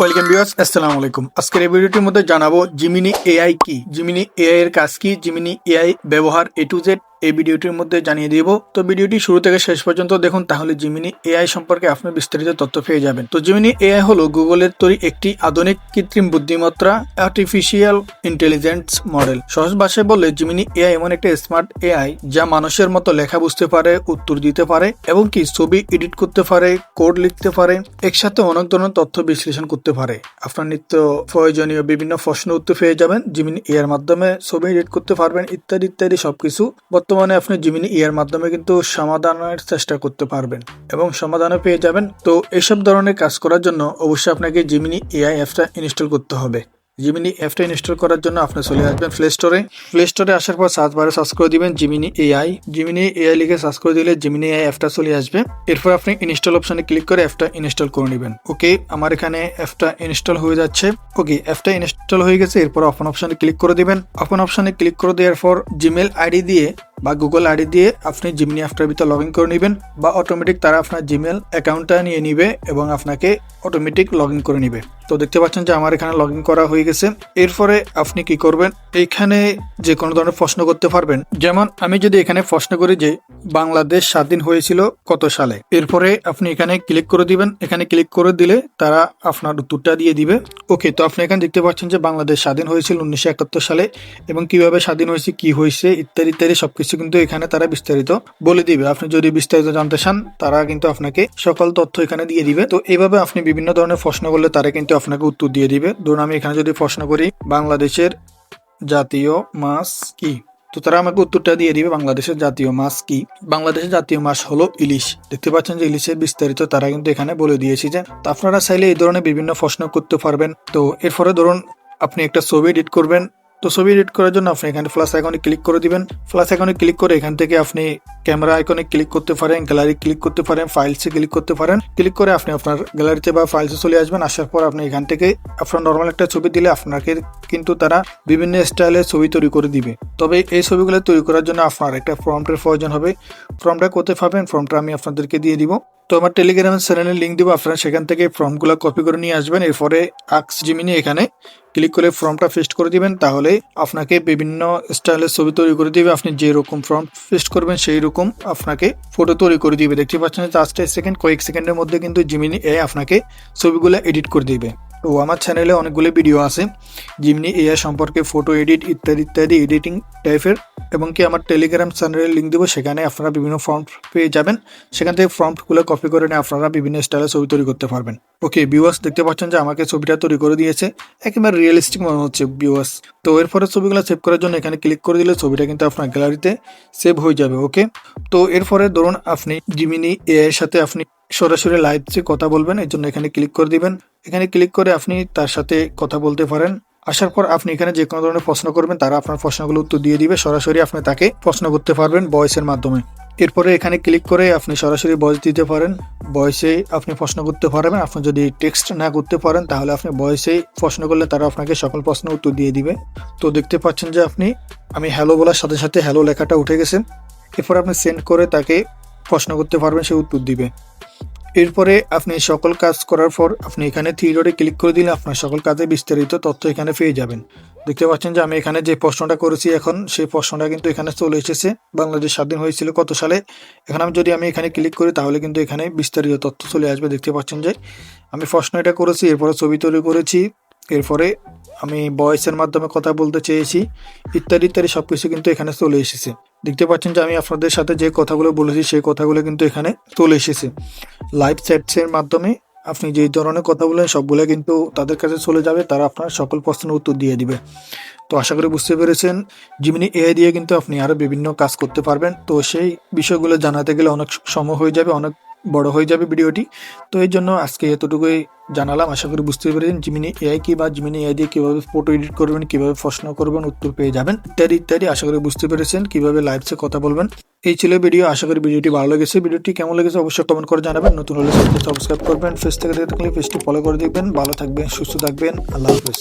Welcome viewers, আসসালামু আলাইকুম। আজকের এই ভিডিওটির মধ্যে জানাব জিমিনি এআই কি? জিমিনি এআই এর কাজ কি? জিমিনি এআই ব্যবহার এ টু জেড এই ভিডিওটির মধ্যে জানিয়ে দিব। তো ভিডিওটি শুরু থেকে শেষ পর্যন্ত দেখুন, তাহলে জিমিনি এআই সম্পর্কে আপনি বিস্তারিত তথ্য পেয়ে যাবেন। তো জিমিনি এআই হলো গুগলের তৈরি একটি আধুনিক কৃত্রিম বুদ্ধিমত্তা আর্টিফিশিয়াল ইন্টেলিজেন্স মডেল সহজ ভাষায় বললে জিমিনি এআই এমন একটা স্মার্ট এআই যা মানুষের মতো লেখা বুঝতে পারে, উত্তর দিতে পারে, এবং কি ছবি এডিট করতে পারে কোড লিখতে পারে, একসাথে অনেক ধরনের তথ্য বিশ্লেষণ করতে পারে। আপনার নিত্য প্রয়োজনীয় বিভিন্ন প্রশ্ন উত্তর পেয়ে যাবেন। জিমিনি এআর মাধ্যমে ছবি এডিট করতে পারবেন, ইত্যাদি ইত্যাদি সবকিছু। বর্তমানে আপনি জিমিনি এআর মাধ্যমে কিন্তু সমাধানের চেষ্টা করতে পারবেন এবং সমাধানও পেয়ে যাবেন। তো এইসব ধরনের কাজ করার জন্য অবশ্যই আপনাকে জিমিনি এআই অ্যাপটা ইনস্টল করতে হবে। জিমিনি অ্যাপটা ইনস্টল করার জন্য আপনি চলে আসবেন প্লে স্টোরে প্লে স্টোরে আসার পর সার্চ বারে সার্চ করে দিবেন জিমিনি এআই জিমিনি এআই লিখে সার্চ করে দিলে জিমিনি এআই অ্যাপটা চলে আসবে। এরপর আপনি ইনস্টল অপশনে ক্লিক করে অ্যাপটা ইনস্টল করে নেবেন। ওকে, আমার এখানে অ্যাপটা ইনস্টল হয়ে যাচ্ছে। ওকে অ্যাপটা ইনস্টল হয়ে গেছে। এরপর ওপেন অপশনে ক্লিক করে দিবেন। ওপেন অপশনে ক্লিক করে দেওয়ার পর জিমেল আইডি দিয়ে বা গুগল আইডি দিয়ে আপনি জিমনি অ্যাপটার ভিতরে লগ ইন করে নেবেন বা অটোমেটিক তারা আপনার জিমেল অ্যাকাউন্টটা নিয়ে নিবে এবং আপনাকে অটোমেটিক লগ ইন করে নিবে। তো দেখতে পাচ্ছেন যে আমার এখানে লগ করা হয়ে গেছে। এরপরে আপনি কি করবেন? এইখানে যে কোনো ধরনের প্রশ্ন করতে পারবেন। যেমন, আমি যদি এখানে প্রশ্ন করি যে, বাংলাদেশ স্বাধীন হয়েছিল কত সালে? এরপরে আপনি এখানে ক্লিক করে দিবেন। এখানে ক্লিক করে দিলে তারা আপনার উত্তরটা দিয়ে দিবে। ওকে, তো আপনি এখানে দেখতে পাচ্ছেন যে বাংলাদেশ স্বাধীন হয়েছিল উনিশশো একাত্তর সালে এবং কীভাবে স্বাধীন হয়েছে, কি হয়েছে, ইত্যাদি ইত্যাদি সবকিছু কিন্তু এখানে তারা বিস্তারিত বলে দিবে। আপনি যদি বিস্তারিত জানতে চান, তারা কিন্তু আপনাকে সকল তথ্য এখানে দিয়ে দিবে। তো এইভাবে আপনি বিভিন্ন ধরনের প্রশ্ন করলে তারা কিন্তু আপনাকে উত্তর দিয়ে দিবে। ধরুন আমি এখানে যদি প্রশ্ন করি, বাংলাদেশের জাতীয় মাছ কি? তো তারা আমাকে উত্তরটা দিয়ে দিবে, বাংলাদেশের জাতীয় মাছ কি? বাংলাদেশের জাতীয় মাছ হলো ইলিশ। দেখতে পাচ্ছেন যে ইলিশের বিস্তারিত তারা কিন্তু এখানে বলে দিয়েছে যে আপনারা চাইলে এই ধরনের বিভিন্ন প্রশ্ন করতে পারবেন। তো এরপরে ধরুন আপনি একটা ছবি এডিট করবেন তো ছবি এডিট করার জন্য আপনি এখানে প্লাস আইকনে ক্লিক করে দিবেন। প্লাস আইকনে ক্লিক করে এখান থেকে আপনি ক্যামেরা আইকনে ক্লিক করতে পারেন গ্যালারি ক্লিক করতে পারেন ফাইলসে ক্লিক করতে পারেন। ক্লিক করে আপনি আপনার গ্যালারিতে বা ফাইলসে চলে আসবেন, আসার পর আপনি এখান থেকে আপনার নর্মাল একটা ছবি দিলে আপনাকে কিন্তু তারা বিভিন্ন স্টাইলের ছবি তৈরি করে দিবে। তবে এই ছবিগুলো তৈরি করার জন্য আপনার একটা ফর্মটের প্রয়োজন হবে। ফর্মটা কোথায় পাবেন? ফর্মটা আমি আপনাদেরকে দিয়ে দিব। তো আমার টেলিগ্রাম চ্যানেলের লিঙ্ক দিব, আপনারা সেখান থেকে ফর্মগুলো কপি করে নিয়ে আসবেন। এরপরে আক্স জিমিনি এখানে ক্লিক করে ফর্মটা পেস্ট করে দিবেন, তাহলে আপনাকে বিভিন্ন স্টাইলের ছবি তৈরি করে দিবে। আপনি যে রকম ফর্ম পেস্ট করবেন সেই রকম আপনাকে ফটো তৈরি করে দিবে। দেখতে পাচ্ছেন জাস্ট সেকেন্ড কয়েক সেকেন্ডের মধ্যে কিন্তু জিমিনি এ আপনাকে ছবিগুলো এডিট করে দিবে। তো আমার চ্যানেলে অনেকগুলো ভিডিও আছে জিমনি এআই সম্পর্কে ফটো এডিট ইত্যাদি ইত্যাদি এডিটিং টাইপের এবং কি আমার টেলিগ্রাম চ্যানেলের লিঙ্ক দেবো, সেখানে আপনারা বিভিন্ন ফর্ম পেয়ে যাবেন। সেখান থেকে ফর্মগুলো কপি করে নিয়ে আপনারা বিভিন্ন স্টাইলে ছবি তৈরি করতে পারবেন। ওকে ভিউয়ার্স দেখতে পাচ্ছেন যে আমাকে ছবিটা তৈরি করে দিয়েছে। একেবারে রিয়েলিস্টিক মনে হচ্ছে ভিউয়ার্স তো এরপরে ছবিগুলো সেভ করার জন্য এখানে ক্লিক করে দিলে ছবিটা কিন্তু আপনার গ্যালারিতে সেভ হয়ে যাবে ওকে তো এরপরে ধরুন আপনি জিমিনি এআই এর সাথে আপনি সরাসরি লাইভে কথা বলবেন, এর জন্য এখানে ক্লিক করে দিবেন। এখানে ক্লিক করে আপনি তার সাথে কথা বলতে পারেন। আসার পর আপনি এখানে যে কোনো ধরনের প্রশ্ন করবেন, তারা আপনার প্রশ্নগুলো উত্তর দিয়ে দিবে। সরাসরি আপনি তাকে প্রশ্ন করতে পারবেন ভয়েসের মাধ্যমে। এরপরে এখানে ক্লিক করে আপনি সরাসরি ভয়েস দিতে পারেন। ভয়েসে আপনি প্রশ্ন করতে পারবেন। আপনি যদি টেক্সট না করতে পারেন, তাহলে আপনি ভয়েসে প্রশ্ন করলে তারা আপনাকে সকল প্রশ্ন উত্তর দিয়ে দিবে। তো দেখতে পাচ্ছেন যে আপনি, আমি হ্যালো বলার সাথে সাথে হ্যালো লেখাটা উঠে গেছে। এরপর আপনি সেন্ড করে তাকে প্রশ্ন করতে পারবেন, সে উত্তর দিবে। এরপরে আপনি সকল কাজ করার পর আপনি এখানে থ্রি ক্লিক করে দিলে আপনার সকল কাজে বিস্তারিত তথ্য এখানে পেয়ে যাবেন। দেখতে পাচ্ছেন যে আমি এখানে যে প্রশ্নটা করেছি এখন, সেই প্রশ্নটা কিন্তু এখানে চলে এসেছে। বাংলাদেশ স্বাধীন হয়েছিল কত সালে? এখন আমি যদি আমি এখানে ক্লিক করি, তাহলে কিন্তু এখানে বিস্তারিত তথ্য চলে আসবে। দেখতে পাচ্ছেন যে আমি প্রশ্ন এটা করেছি, এরপরে ছবি তৈরি করেছি। এরপরে আমি ভয়েসের মাধ্যমে কথা বলতে চেয়েছি, ইত্যাদি ইত্যাদি সব কিছু কিন্তু এখানে চলে এসেছে। দেখতে পাচ্ছেন যে আমি আপনাদের সাথে যে কথাগুলো বলেছি, সেই কথাগুলো কিন্তু এখানে চলে এসেছে। লাইভ চ্যাটসের মাধ্যমে আপনি যেই ধরনের কথা বলেন সবগুলো কিন্তু তাদের কাছে চলে যাবে, তারা আপনার সকল প্রশ্নের উত্তর দিয়ে দিবে। তো আশা করি বুঝতে পেরেছেন জিমিনি এআই দিয়ে কিন্তু আপনি আরও বিভিন্ন কাজ করতে পারবেন। তো সেই বিষয়গুলো জানাতে গেলে অনেক সময় হয়ে যাবে, অনেক বড় হয়ে যাবে ভিডিওটি। তো এই জন্য আজকে এতটুকুই জানালাম। আশা করি বুঝতে পেরেছেন জিমিনি এআই কি বা জিমিনি এআই দিয়ে কীভাবে ফটো এডিট করবেন, কীভাবে প্রশ্ন করবেন, উত্তর পেয়ে যাবেন ইত্যাদি ইত্যাদি আশা করি বুঝতে পেরেছেন কীভাবে লাইভসে কথা বলবেন। এই ছিল ভিডিও, আশা করি ভিডিওটি ভালো লেগেছে। ভিডিওটি কেমন লেগেছে অবশ্যই কমেন্ট করে জানাবেন। নতুন হলে সাবস্ক্রাইব করবেন। ফেস থেকে দেখলে ফেসটি ফলো করে দেখবেন। ভালো থাকবেন, সুস্থ থাকবেন। আল্লাহ হাফেজ।